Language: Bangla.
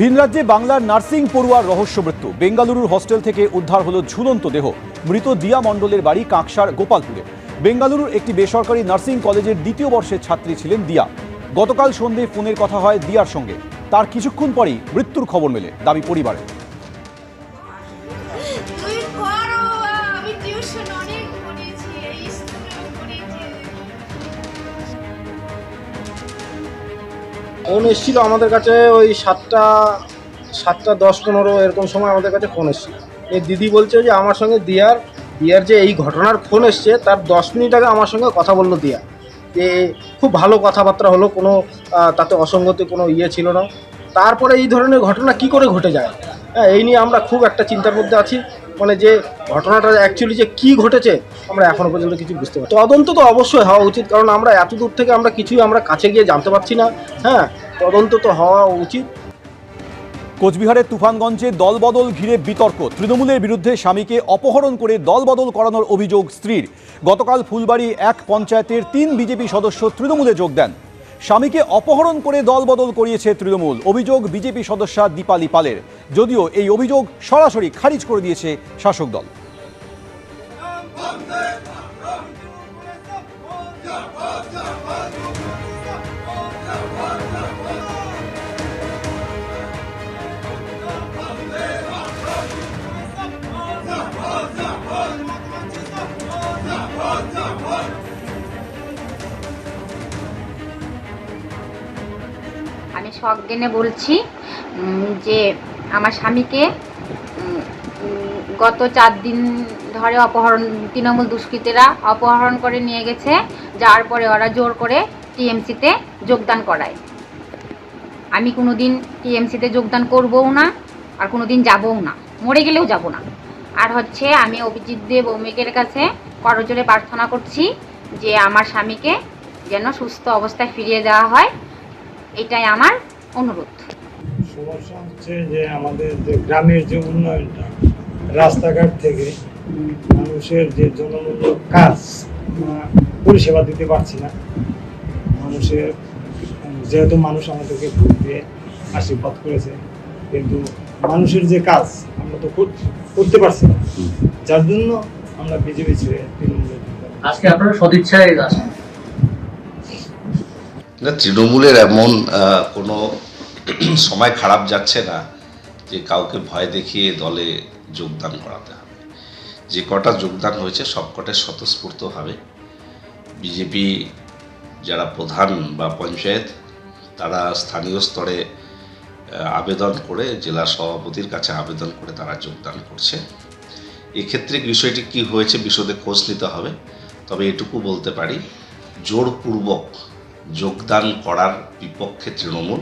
ভিন রাজ্যে বাংলার নার্সিং পড়ুয়ার রহস্য মৃত্যু। বেঙ্গালুরুর হস্টেল থেকে উদ্ধার হল ঝুলন্ত দেহ। মৃত দিয়া মণ্ডলের বাড়ি কাঁকসার গোপালপুরে। বেঙ্গালুরুর একটি বেসরকারি নার্সিং কলেজের দ্বিতীয় বর্ষের ছাত্রী ছিলেন দিয়া। গতকাল সন্ধে ফোনের কথা হয় দিয়ার সঙ্গে। তার কিছুক্ষণ পরেই মৃত্যুর খবর মেলে দাবি পরিবারের। ফোন এসেছিল আমাদের কাছে ওই সাতটা সাতটা দশ পনেরো এরকম সময় আমাদের কাছে ফোন এসেছিল। এই দিদি বলছে যে, আমার সঙ্গে দিয়ার দিয়ার যে এই ঘটনার ফোন এসছে, তার দশ মিনিট আগে আমার সঙ্গে কথা বলল দিয়া। যে খুব ভালো কথাবার্তা হলো, কোনো তাতে অসঙ্গতি কোনো ইয়ে ছিল না। তারপরে এই ধরনের ঘটনা কি করে ঘটে যায়? হ্যাঁ এই নিয়ে আমরা খুব একটা চিন্তার মধ্যে আছি। মানে যে ঘটনাটা অ্যাকচুয়ালি যে কি ঘটেছে, আমরা এখনও পর্যন্ত কিছু বুঝতে পারি তদন্ত তো অবশ্যই হওয়া উচিত, কারণ আমরা এত দূর থেকে আমরা কিছুই আমরা কাছে গিয়ে জানতে পারছি না। হ্যাঁ তদন্ত তো হওয়া উচিত। কোচবিহারের তুফানগঞ্জে দলবদল ঘিরে বিতর্ক। তৃণমূলের বিরুদ্ধে স্বামীকে অপহরণ করে দলবদল করানোর অভিযোগ স্ত্রীর। গতকাল ফুলবাড়ি এক পঞ্চায়েতের তিন বিজেপি সদস্য তৃণমূলে যোগ দেন। স্বামীকে অপহরণ করে দলবদল করিয়েছে তৃণমূল। অভিযোগ বিজেপি সদস্যা দীপালি পালের। যদিও এই অভিযোগ সরাসরি খারিজ করে দিয়েছে শাসক দল। আমি সজ্ঞানে বলছি যে আমার স্বামীকে গত চার দিন ধরে অপহরণ, তৃণমূল দুষ্কৃতীরা অপহরণ করে নিয়ে গেছে, যার পরে ওরা জোর করে টিএমসিতে যোগদান করায়। আমি কোনো দিন টিএমসিতে যোগদান করবও না, আর কোনো দিন যাবও না, মরে গেলেও যাব না। আর হচ্ছে আমি অভিজিৎ দেব অমিকের কাছে করজোরে প্রার্থনা করছি, যে আমার স্বামীকে যেন সুস্থ অবস্থায় ফিরিয়ে দেওয়া হয় এটাই আমার অনুরোধ। সমস্যা হচ্ছে যে আমাদের যে গ্রামের যে উন্নয়নটা রাস্তাঘাট থেকে মানুষের যে জনমূলক কাজ পরিষেবা দিতে পারছি না। মানুষের যেহেতু মানুষ আমাদেরকে ভোট দিয়ে আশীর্বাদ করেছে কিন্তু মানুষের যে কাজ আমরা তো করতে পারছি না। যার জন্য আমরা বিজেপি ছেড়ে তৃণমূলে ঢুকলাম। আজকে আপনারা সদিচ্ছায় আসেন না, তৃণমূলের এমন কোনো সময় খারাপ যাচ্ছে না যে কাউকে ভয় দেখিয়ে দলে যোগদান করাতে হবে। যে কটা যোগদান হয়েছে, সব কটাই স্বতঃস্ফূর্তভাবে বিজেপি যারা প্রধান বা পঞ্চায়েত, তারা স্থানীয় স্তরে আবেদন করে, জেলা সভাপতির কাছে আবেদন করে তারা যোগদান করছে। এক্ষেত্রে বিষয়টি কি হয়েছে, বিশদে খোঁজ নিতে হবে। তবে এটুকু বলতে পারি, জোরপূর্বক যোগদান করার বিপক্ষে তৃণমূল।